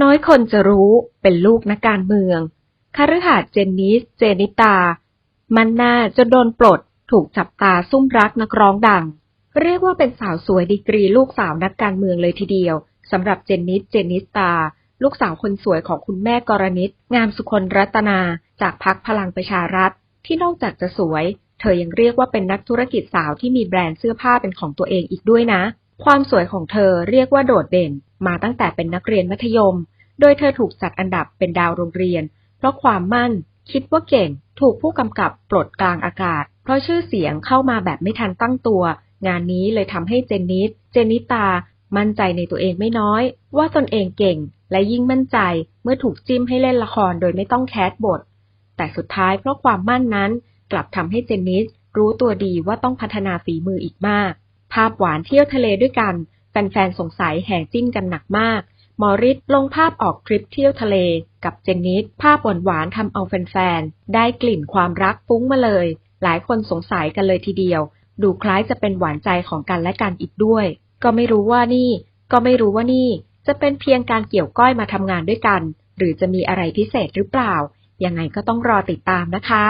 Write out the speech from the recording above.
น้อยคนจะรู้เป็นลูกนักการเมืองคฤหาสเจนนิส เจนิตา มันนาจนโดนปลด ถูกจับตาซุ่มรักนักร้องดัง เรียกว่าเป็นสาวสวยดีกรีลูกสาวนักการเมืองเลยทีเดียวสำหรับเจนนิส เจนิตา ลูกสาวคนสวยของคุณแม่กรณิต งามสุคนรัตนา จากพักพลังประชารัฐ ที่นอกจากจะสวย เธอยังเรียกว่าเป็นนักธุรกิจสาวที่มีแบรนด์เสื้อผ้าเป็นของตัวเองอีกด้วยนะ ความสวยของเธอเรียกว่าโดดเด่น มาตั้งแต่เป็นนักเรียนมัธยม โดยเธอถูกจัดอันดับเป็นดาวโรงเรียน เพราะความมั่น คิดว่าเก่ง ถูกผู้กำกับปลดกลางอากาศ เพราะชื่อเสียงเข้ามาแบบไม่ทันตั้งตัว งานนี้เลยทำให้เจนนิสเจนิตา มั่นใจในตัวเองไม่น้อย ว่าตนเองเก่ง และยิ่งมั่นใจเมื่อถูกจิ้มให้เล่นละครโดยไม่ต้องแคสบท แต่สุดท้ายเพราะความมั่นนั้น กลับทำให้เจนนิสรู้ตัวดีว่าต้องพัฒนาฝีมืออีกมาก ภาพหวานเที่ยวทะเลด้วยกัน แฟนๆ สงสัยแห่จิ้นกันหนักมาก มอริสลงภาพออกทริปเที่ยวทะเล กับเจนนิสภาพหวานๆทำเอาแฟนๆ ได้กลิ่นความรักฟุ้งมาเลย หลายคนสงสัยกันเลยทีเดียว ดูคล้ายจะเป็นหวานใจของกันและกันอีกด้วย ก็ไม่รู้ว่านี่ ก็ไม่รู้ว่านี่ จะเป็นเพียงการเกี่ยวก้อยมาทำงานด้วยกัน หรือจะมีอะไรพิเศษหรือเปล่า ยังไงก็ต้องรอติดตามนะคะ